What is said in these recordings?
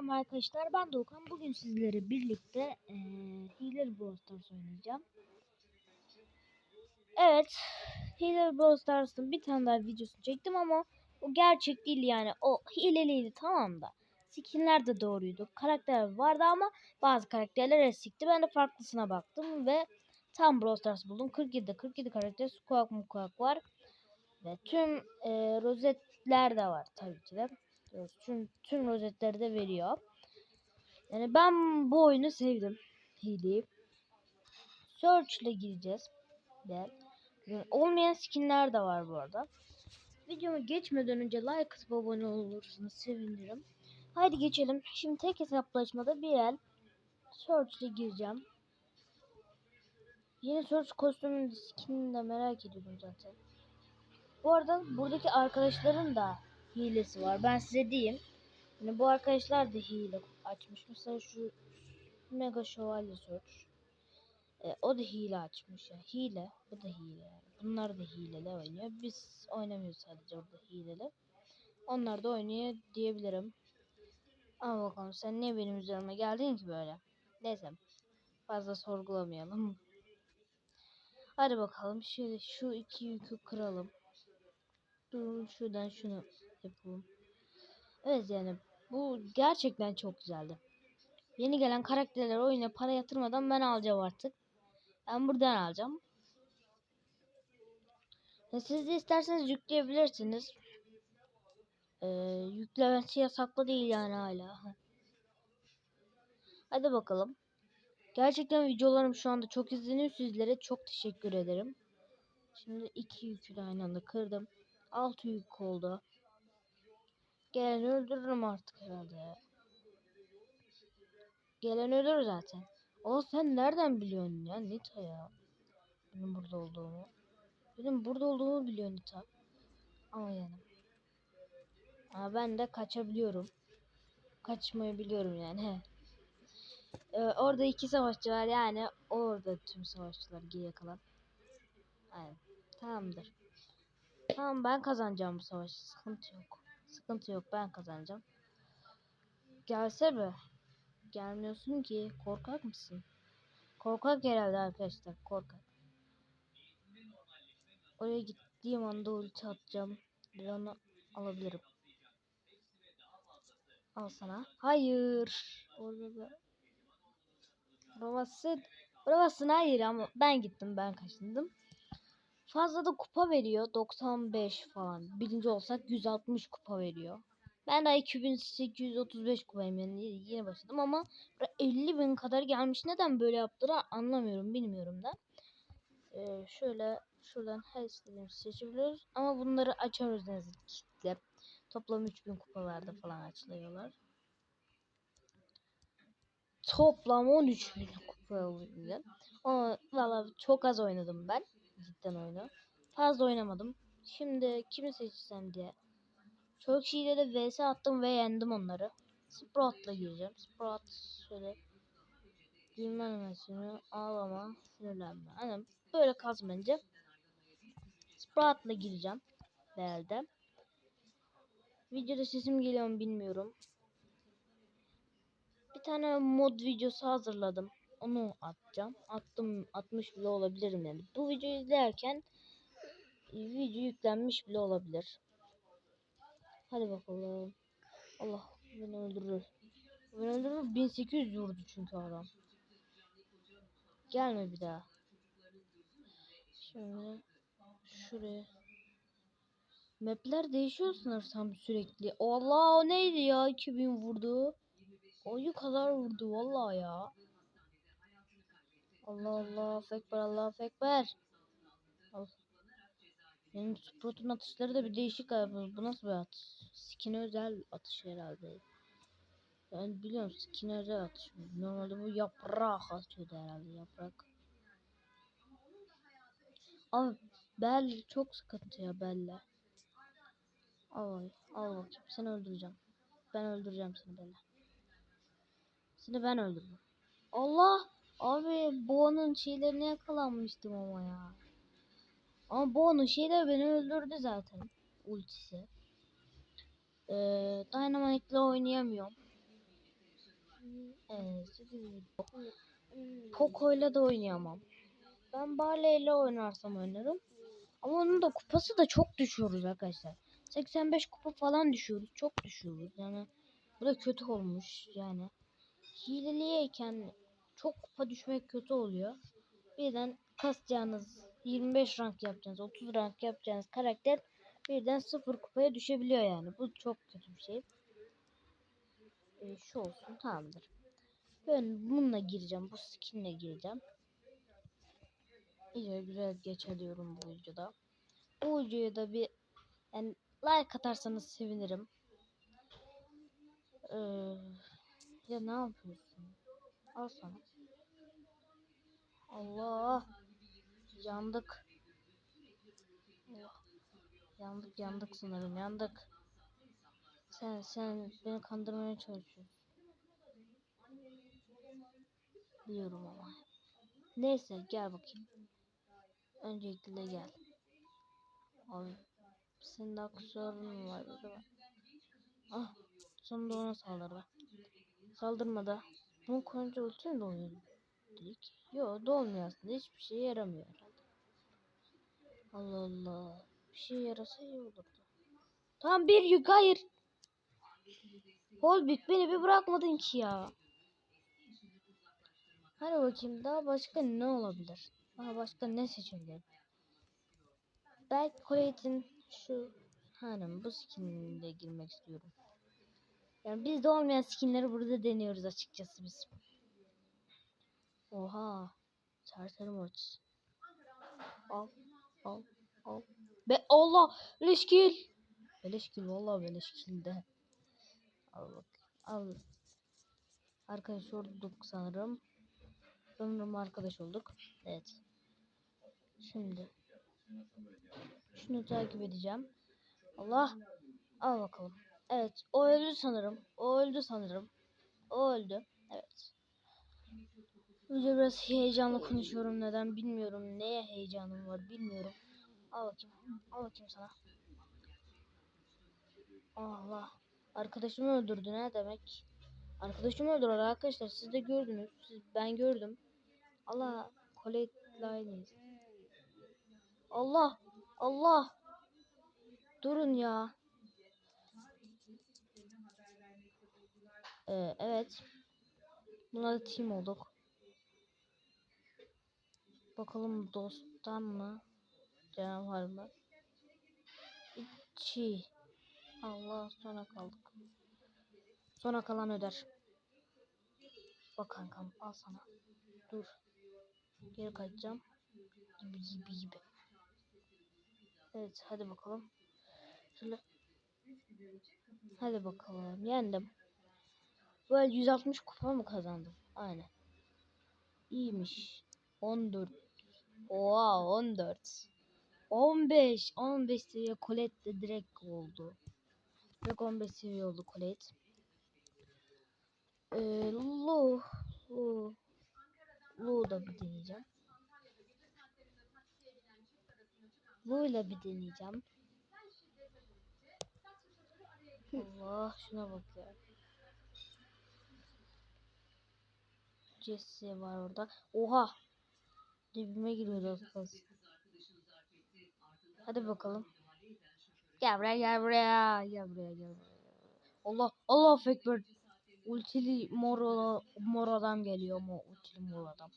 Selam arkadaşlar ben Doğukan. Bugün sizlere birlikte eee Healer Brawl Stars oynayacağım. Evet. Healer Brawl Stars'ın bir tane daha videosunu çektim ama o gerçek değil yani. O hileliydi tamam da. Skinler de doğruydu. Karakter vardı ama bazı karakterler eksikti. Ben de farklısına baktım ve tam Brawl Stars buldum. 47'de 47 karakter squawk mukawk var. Ve tüm eee rozetler de var tabii ki de. Tüm, tüm rozetleri de veriyor. Yani ben bu oyunu sevdim. Hileyi. Search ile gireceğiz. Ve yani olmayan skinler de var bu arada. Videoma geçmeden önce like atıp abone olursanız sevinirim. Haydi geçelim. Şimdi tek hesaplaşmada bir el Search ile gireceğim. Yeni Search kostümünün skinini de merak ediyorum zaten. Bu arada buradaki arkadaşların da hilesi var. Ben size diyeyim. Yani bu arkadaşlar da hile açmış. Mesela şu Mega Şövalye Search. E, o da hile açmış ya. Hile. Bu da hile yani. Bunlar da hileli oynuyor. Biz oynamıyoruz sadece orada hileli. Onlar da oynuyor diyebilirim. Ama bakalım sen niye benim üzerime geldin ki böyle? Neyse. Fazla sorgulamayalım. Hadi bakalım. Şöyle şu iki yükü kıralım. Dur şuradan şunu yapalım. Evet yani bu gerçekten çok güzeldi. Yeni gelen karakterler oyuna para yatırmadan ben alacağım artık. Ben buradan alacağım. Siz de isterseniz yükleyebilirsiniz. Ee, yüklemesi yasaklı değil yani hala. Hadi bakalım. Gerçekten videolarım şu anda çok izleniyor. Sizlere çok teşekkür ederim. Şimdi iki yükü aynı anda kırdım. Altı yük oldu. Gelen öldürürüm artık herhalde ya. Gelen ölür zaten. O sen nereden biliyorsun ya Nita ya? Benim burada olduğumu. Benim burada olduğumu biliyor Nita. Ama yani. Ama ben de kaçabiliyorum. Kaçmayı biliyorum yani. He. Ee, orada iki savaşçı var yani orada tüm savaşçılar geriye kalan. Aynen. Tamamdır. Tamam ben kazanacağım bu savaşı. Sıkıntı yok. Sıkıntı yok ben kazanacağım. Gelse be. Gelmiyorsun ki. Korkak mısın? Korkak herhalde arkadaşlar. Korkak. Oraya gittiğim anda ulti atacağım. Ve onu alabilirim. Al sana. Hayır. Orada da. Buramazsın. Buramazsın hayır ama ben gittim ben kaçındım. Fazla da kupa veriyor. 95 falan. Birinci olsak 160 kupa veriyor. Ben daha 2835 kupayım yani yeni başladım ama 50 bin kadar gelmiş. Neden böyle yaptılar anlamıyorum bilmiyorum da. Ee, şöyle şuradan her istediğimizi seçebiliyoruz. Ama bunları açıyoruz kitle. Toplam 3000 kupalarda falan açılıyorlar. Toplam 13 bin kupa oluyor. Ama valla çok az oynadım ben. Cidden oyunu. Fazla oynamadım. Şimdi kimi seçsem diye. Çok şeyle de vs attım ve yendim onları. Sprout'la gireceğim. Sprout şöyle gülme animasyonu, ağlama, sinirlenme. Hani böyle kalsın bence. Sprout'la gireceğim. Herhalde. Videoda sesim geliyor mu bilmiyorum. Bir tane mod videosu hazırladım. Onu atacağım. Attım, atmış bile olabilirim yani. Bu videoyu izlerken video yüklenmiş bile olabilir. Hadi bakalım. Allah beni öldürür. Beni öldürür. 1800 vurdu çünkü adam. Gelme bir daha. Şimdi şuraya. Mapler değişiyor sanırsam sürekli. Allah o neydi ya 2000 vurdu. Oyu kadar vurdu vallahi ya. Allah Allah ekber Allah ekber. Al. Benim Sprout'un atışları da bir değişik galiba. Bu nasıl bir atış? Skin'e özel atış herhalde. Ben biliyorum skin'e özel atış. Normalde bu yaprak atıyordu herhalde yaprak. Abi bel çok sıkıntı ya belle. Al, al bakayım seni öldüreceğim. Ben öldüreceğim seni belle. Seni ben öldürdüm. Allah! Abi Boğa'nın şeylerine yakalanmıştım ama ya. Ama Boğa'nın şeyler beni öldürdü zaten. Ultisi. Ee, Dynamite'le oynayamıyorum. Evet. Poco'yla da oynayamam. Ben Barley ile oynarsam oynarım. Ama onun da kupası da çok düşüyoruz arkadaşlar. 85 kupa falan düşüyoruz. Çok düşüyoruz. Yani bu da kötü olmuş yani. Hileliyken çok kupa düşmek kötü oluyor. Birden kasacağınız 25 rank yapacağınız, 30 rank yapacağınız karakter birden 0 kupaya düşebiliyor yani. Bu çok kötü bir şey. Ee, şu olsun tamamdır. Ben bununla gireceğim. Bu skinle gireceğim. İyice güzel geç alıyorum bu videoda. Bu videoya da bir yani like atarsanız sevinirim. Ee, ya ne yapıyorsun? Al. Allah. Yandık. Yandık yandık sanırım yandık. Sen sen beni kandırmaya çalışıyorsun. Biliyorum ama. Neyse gel bakayım. Öncelikle gel. Abi senin de aksesuarın var değil mi? Ah sonunda ona saldırdı. Saldırmadı. Bunu koyunca ultin mi oluyor? Dedik. Yo dolmuyor aslında. Hiçbir şeye yaramıyor herhalde. Allah Allah. Bir şey yarasa iyi olurdu. Tamam bir yük hayır. Holbik beni bir bırakmadın ki ya. Hadi bakayım daha başka ne olabilir? Daha başka ne seçebilirim? Belki Colette'in şu hanım bu skinine girmek istiyorum. Yani bizde olmayan skinleri burada deniyoruz açıkçası biz. Oha. Serseri. Al. Al. Al. Be Allah. Leşkil. Beleşkil vallahi beleşkil de. Al bak. Al. Arkadaş olduk sanırım. Sanırım arkadaş olduk. Evet. Şimdi. Şunu takip edeceğim. Allah. Al bakalım. Evet. O öldü sanırım. O öldü sanırım. O öldü. Evet. Önce biraz heyecanlı konuşuyorum. Neden bilmiyorum. Neye heyecanım var bilmiyorum. Al bakayım. Al bakayım sana. Allah. Arkadaşımı öldürdü ne demek? Arkadaşımı öldürdü arkadaşlar. Siz de gördünüz. Siz, ben gördüm. Allah. Colette aynıyız. Allah. Allah. Durun ya. Ee, evet. Bunlar da team olduk. Bakalım dosttan mı? Canavar mı? İçi. Allah sona kaldık. Sona kalan öder. Bak kankam al sana. Dur. Geri kaçacağım. Gibi gibi gibi. Evet hadi bakalım. Şöyle. Hadi bakalım yendim. Böyle 160 kupa mı kazandım? Aynen. İyiymiş. 14. Oha 14. 15. 15 seviye Colette de direkt oldu. Direkt 15 seviye oldu Colette. Ee, Lu. Lu. Lu da bir deneyeceğim. Lu ile bir deneyeceğim. Allah şuna bak ya. Jesse var orada. Oha. Dibime giriyordu az kalsın. Hadi bakalım. Gel buraya gel buraya. Gel buraya gel buraya. Allah Allah ekber. Ultili mor, mor adam geliyor mu? Ultili mor adam.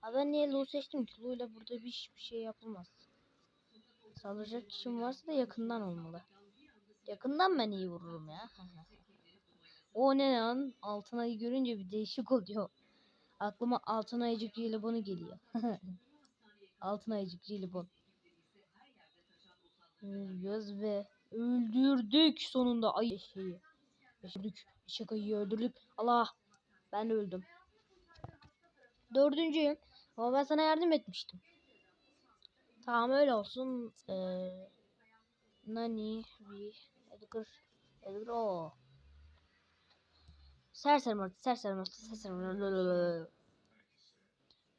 Ha ben niye Lu seçtim ki? Lu ile burada bir, hiçbir şey yapılmaz. Saldıracak kişim varsa da yakından olmalı. Yakından ben iyi vururum ya. o ne lan? Altın ayı görünce bir değişik oluyor. Aklıma altın ayıcık jelibonu geliyor. altın ayıcık jelibon. Öldürüyoruz ve öldürdük sonunda ay şeyi. Öldürdük. Şakayı öldürdük. Allah. Ben öldüm. Dördüncüyüm. Ama ben sana yardım etmiştim. Tamam öyle olsun. Ee, Nani, bir Edgar, Edgar o. Serseri Mortis, Serseri Mortis, Serseri Mortis.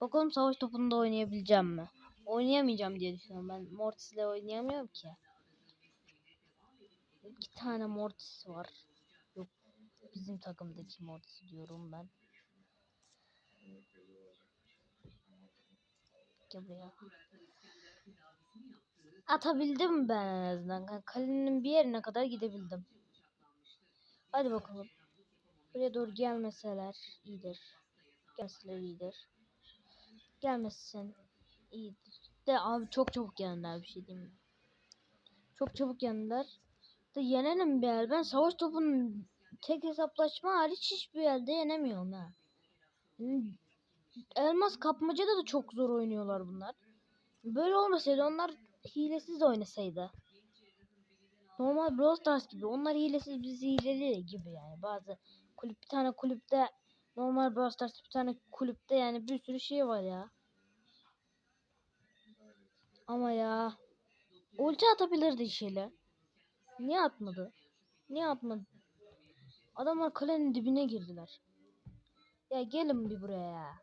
Bakalım savaş topunda oynayabileceğim mi? Oynayamayacağım diye düşünüyorum. Ben Mortis'le oynayamıyorum ki. İki tane Mortis var. Yok. Bizim takımdaki Mortis'i diyorum ben. Gel buraya. Atabildim ben en azından. Kalenin bir yerine kadar gidebildim. Hadi bakalım. Buraya doğru gelmeseler iyidir. Gelseler iyidir. Gelmesin iyidir. De abi çok çabuk geldiler bir şey diyeyim mi? Çok çabuk yendiler. De yenelim bir yer. Ben savaş topunun tek hesaplaşma hariç hiçbir yerde yenemiyorum ha. Elmas kapmacada da çok zor oynuyorlar bunlar. Böyle olmasaydı onlar hilesiz oynasaydı. Normal Brawl Stars gibi. Onlar hilesiz biz hileli gibi yani. Bazı kulüp bir tane kulüpte normal Brawl Stars bir tane kulüpte yani bir sürü şey var ya. Ama ya ulti atabilirdi şeyle. Niye atmadı? Niye atmadı? Adamlar kalenin dibine girdiler. Ya gelin bir buraya ya.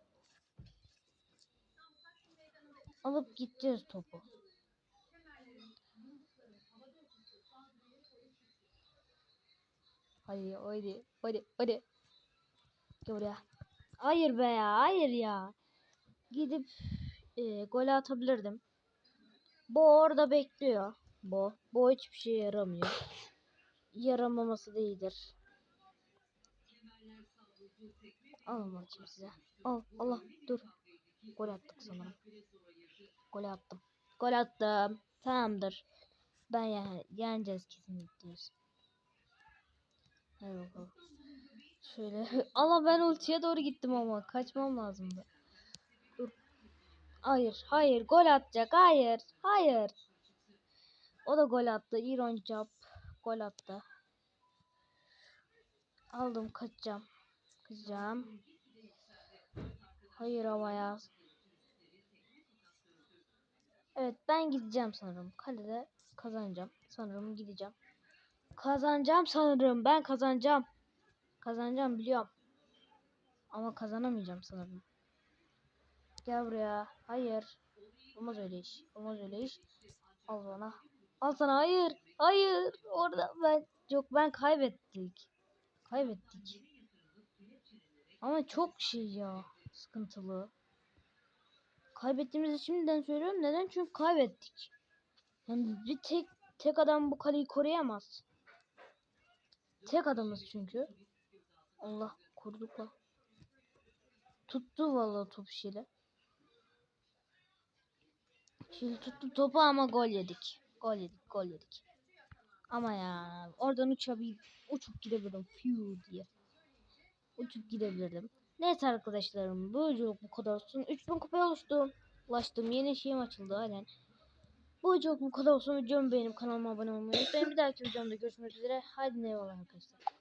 Alıp gideceğiz topu. Hadi hadi hadi hadi. Gel buraya. Hayır be ya hayır ya. Gidip e, gol atabilirdim. Bo orada bekliyor. Bo. Bo hiçbir şey yaramıyor. Yaramaması da iyidir. Alın bakayım size. Al Allah dur. Gol attık sanırım. Gol attım. Gol attım. Tamamdır. Ben yani yeneceğiz kesinlikle. Şöyle. Allah ben ultiye doğru gittim ama kaçmam lazımdı. Dur. Hayır, hayır. Gol atacak. Hayır, hayır. O da gol attı. Iron Job gol attı. Aldım kaçacağım. Kaçacağım. Hayır ama ya. Evet ben gideceğim sanırım. Kalede kazanacağım. Sanırım gideceğim. Kazanacağım sanırım. Ben kazanacağım. Kazanacağım biliyorum. Ama kazanamayacağım sanırım. Gel buraya. Hayır. Olmaz öyle iş. Olmaz öyle iş. Al bana. Al sana. Hayır. Hayır. Orada ben yok ben kaybettik. Kaybettik. Ama çok şey ya. Sıkıntılı. Kaybettiğimizi şimdiden söylüyorum. Neden? Çünkü kaybettik. Yani bir tek tek adam bu kaleyi koruyamaz. Tek adamız çünkü. Allah koruduk la. Tuttu vallahi top şeyle. Şimdi tuttu topu ama gol yedik. Gol yedik, gol yedik. Ama ya oradan uçabil uçup gidebilirdim. Fiu diye. Uçup gidebilirdim. Neyse arkadaşlarım bu videoluk bu kadar olsun. 3000 kupaya oluştum. Ulaştım. Yeni şeyim açıldı halen. Bu videoluk bu kadar olsun. Videomu beğenip kanalıma abone olmayı unutmayın. Bir dahaki videomda görüşmek üzere. Haydi eyvallah arkadaşlar.